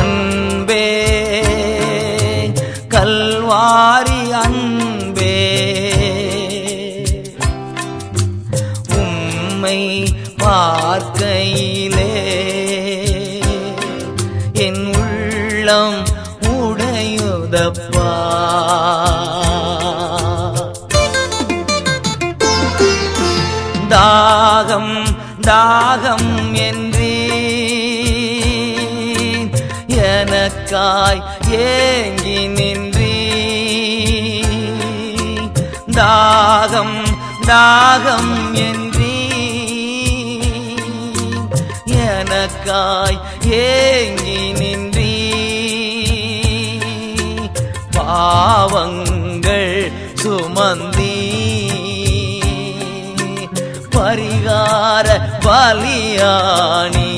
அன்பே கல்வாரி அன்பே. உம்மை பார்க்கையிலே என் உள்ளம் உடையுதப்பா. தாகம் தாகம் என்று எனக்காய் ஏங்கி நின்றீ. தாகம் தாகம் என்றீ. எனக்காய் ஏங்கி நின்றீ. பாவங்கள் சுமந்தீ. பரிகார பலியானி.